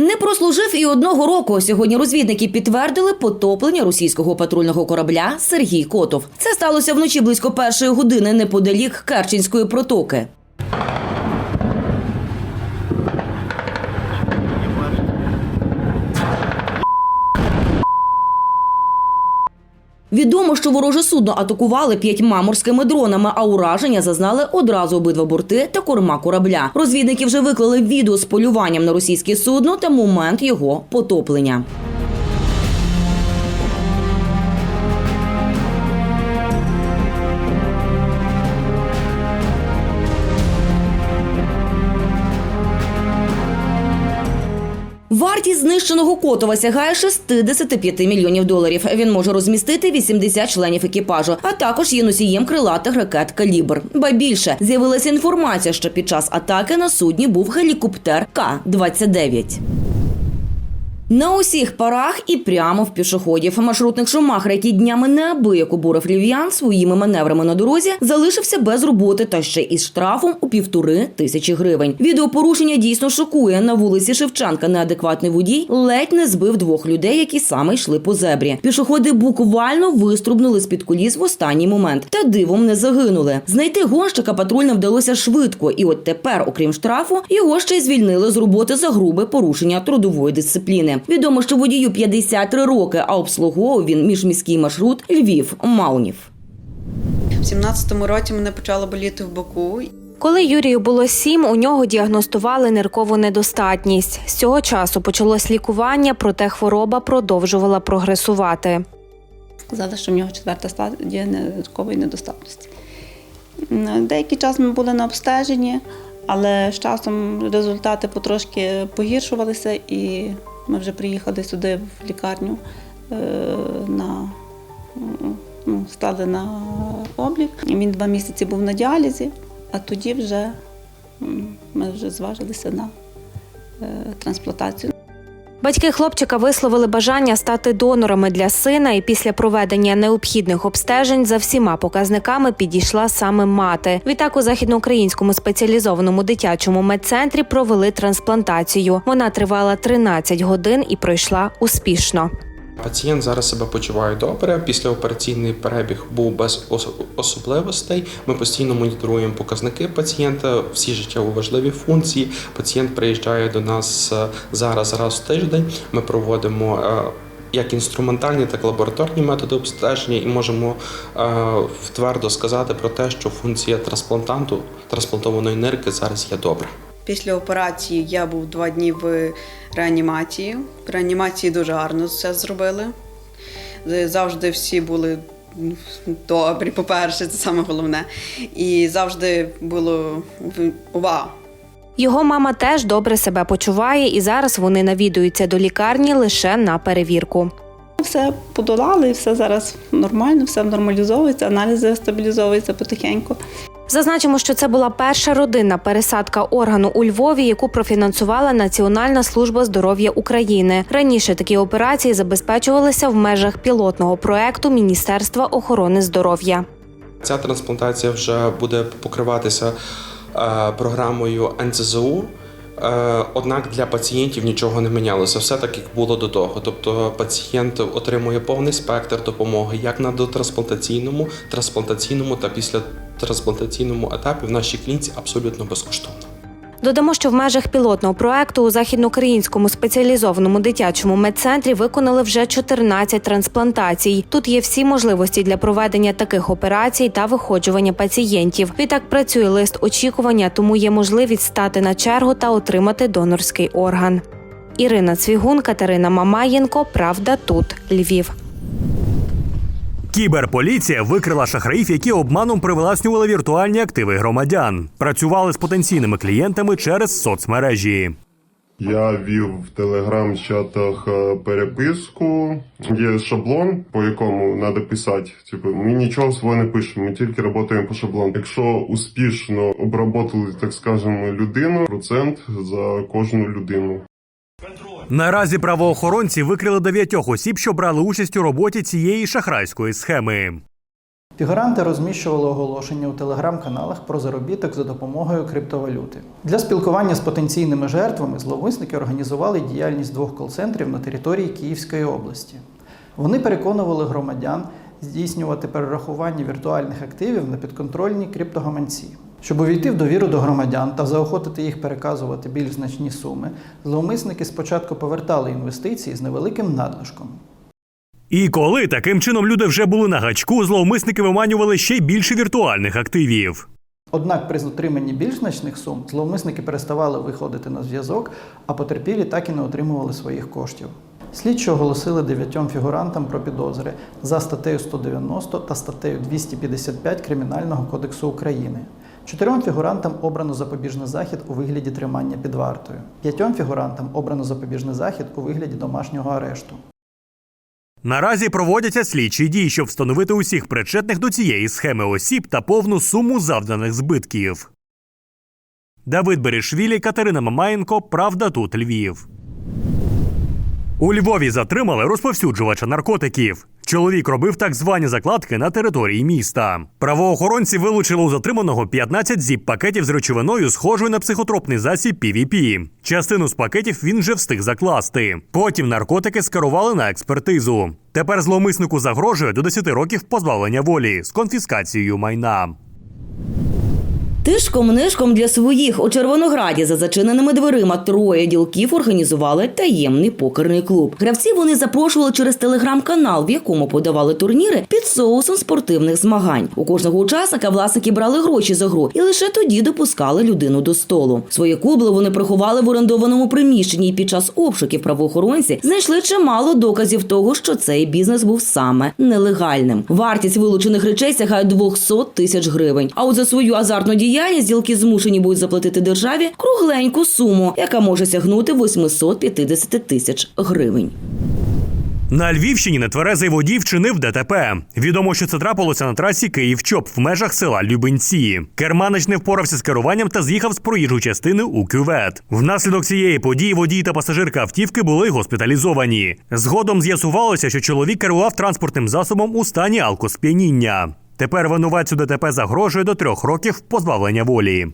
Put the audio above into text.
Не прослужив і одного року. Сьогодні розвідники підтвердили потоплення російського патрульного корабля Сергій Котов. Це сталося вночі близько першої години неподалік Керченської протоки. Відомо, що вороже судно атакували п'ятьма морськими дронами, а ураження зазнали одразу обидва борти та корма корабля. Розвідники вже виклали відео з полюванням на російське судно та момент його потоплення. Вартість знищеного Котова сягає 65 мільйонів доларів. Він може розмістити 80 членів екіпажу, а також є носієм крилатих ракет «Калібр». Ба більше з'явилася інформація, що під час атаки на судні був гелікоптер К-29. На усіх парах і прямо в пішоходів. Маршрутник Шумахра, який днями неабияк обурив львів'ян своїми маневрами на дорозі, залишився без роботи та ще із штрафом у півтори тисячі гривень. Відеопорушення дійсно шокує. На вулиці Шевченка неадекватний водій ледь не збив двох людей, які саме йшли по зебрі. Пішоходи буквально виструбнули з-під коліс в останній момент та дивом не загинули. Знайти гонщика патрульним вдалося швидко, і от тепер, окрім штрафу, його ще й звільнили з роботи за грубе порушення трудової дисципліни. Відомо, що водію 53 роки, а обслуговував він міжміський маршрут Львів Малнів. В 17-му році мене почало боліти в боку. Коли Юрію було сім, у нього діагностували ниркову недостатність. З цього часу почалось лікування, проте хвороба продовжувала прогресувати. Сказали, що в нього четверта стадія ниркової недостатності. Деякий час ми були на обстеженні, але з часом результати потрошки погіршувалися, і ми вже приїхали сюди в лікарню е, на ну, стали на облік. Він два місяці був на діалізі, а тоді вже ми вже зважилися на е, трансплантацію. Батьки хлопчика висловили бажання стати донорами для сина, і після проведення необхідних обстежень за всіма показниками підійшла саме мати. Відтак у західноукраїнському спеціалізованому дитячому медцентрі провели трансплантацію. Вона тривала 13 годин і пройшла успішно. Пацієнт зараз себе почуває добре. Післяопераційний перебіг був без особливостей. Ми постійно моніторуємо показники пацієнта, всі життєво важливі функції. Пацієнт приїжджає до нас е, зараз раз в тиждень. Ми проводимо. е, Як інструментальні, так і лабораторні методи обстеження, і можемо е, твердо сказати про те, що функція трансплантанту трансплантованої нирки зараз є добра. Після операції я був два дні в реанімації. В реанімації дуже гарно все зробили. Завжди всі були ну, добрі, по-перше, це саме головне. І завжди було увага. Його мама теж добре себе почуває, і зараз вони навідуються до лікарні лише на перевірку. Все подолали, все зараз нормально, все нормалізовується, аналізи стабілізовуються потихеньку. Зазначимо, що це була перша родинна пересадка органу у Львові, яку профінансувала Національна служба здоров'я України. Раніше такі операції забезпечувалися в межах пілотного проекту Міністерства охорони здоров'я. Ця трансплантація вже буде покриватися е, програмою НЦЗУ. Е, Однак для пацієнтів нічого не мінялося, все так як було до того. Тобто пацієнт отримує повний спектр допомоги як на дотрансплантаційному, трансплантаційному та після трансплантаційному етапі в нашій клініці абсолютно безкоштовно. Додамо, що в межах пілотного проекту у західноукраїнському спеціалізованому дитячому медцентрі виконали вже 14 трансплантацій. Тут є всі можливості для проведення таких операцій та виходжування пацієнтів. Відтак працює лист очікування, тому є можливість стати на чергу та отримати донорський орган. Ірина Цвігун, Катерина Мамаєнко. Правда, тут Львів. Кіберполіція викрила шахраїв, які обманом привласнювали віртуальні активи громадян. Працювали з потенційними клієнтами через соцмережі. Я вів в телеграм-чатах е, переписку. Є шаблон, по якому треба писати. Типу, ми нічого свого не пишемо, ми тільки працюємо по шаблону. Якщо успішно обработали, так скажемо, людину, процент за кожну людину. Наразі правоохоронці викрили дев'ятьох осіб, що брали участь у роботі цієї шахрайської схеми. Фігуранти розміщували оголошення у телеграм-каналах про заробіток за допомогою криптовалюти. Для спілкування з потенційними жертвами зловмисники організували діяльність двох кол-центрів на території Київської області. Вони переконували громадян здійснювати перерахування віртуальних активів на підконтрольні криптогаманці. Щоб увійти в довіру до громадян та заохотити їх переказувати більш значні суми, зловмисники спочатку повертали інвестиції з невеликим надлишком. І коли таким чином люди вже були на гачку, зловмисники виманювали ще й більше віртуальних активів. Однак при отриманні більш значних сум зловмисники переставали виходити на зв'язок, а потерпілі так і не отримували своїх коштів. Слідчі оголосили дев'ятьом фігурантам про підозри за статтею 190 та статтею 255 Кримінального кодексу України. Чотирьом фігурантам обрано запобіжний захід у вигляді тримання під вартою. П'ятьом фігурантам обрано запобіжний захід у вигляді домашнього арешту. Наразі проводяться слідчі дії, щоб встановити усіх причетних до цієї схеми осіб та повну суму завданих збитків. Давид Берешвілі, Катерина Мамаєнко. Правда тут Львів. У Львові затримали розповсюджувача наркотиків. Чоловік робив так звані закладки на території міста. Правоохоронці вилучили у затриманого 15 зіп пакетів з речовиною, схожою на психотропний засіб PVP. Частину з пакетів він вже встиг закласти. Потім наркотики скерували на експертизу. Тепер зловмиснику загрожує до 10 років позбавлення волі з конфіскацією майна. Тишком-нишком для своїх у Червонограді за зачиненими дверима троє ділків організували таємний покерний клуб. Гравці вони запрошували через телеграм-канал, в якому подавали турніри під соусом спортивних змагань. У кожного учасника власники брали гроші за гру і лише тоді допускали людину до столу. Своє кубло вони приховали в орендованому приміщенні. І під час обшуків правоохоронці знайшли чимало доказів того, що цей бізнес був саме нелегальним. Вартість вилучених речей сягає 200 тисяч гривень. А от за свою азартну діяльність ділки змушені будуть заплатити державі кругленьку суму, яка може сягнути 850 тисяч гривень. На Львівщині нетверезий водій вчинив ДТП. Відомо, що це трапилося на трасі Київ-Чоп в межах села Любенці. Керманич не впорався з керуванням та з'їхав з проїжджої частини у кювет. Внаслідок цієї події водій та пасажирка автівки були госпіталізовані. Згодом з'ясувалося, що чоловік керував транспортним засобом у стані алкосп'яніння. Тепер винуватцю ДТП загрожує до трьох років позбавлення волі.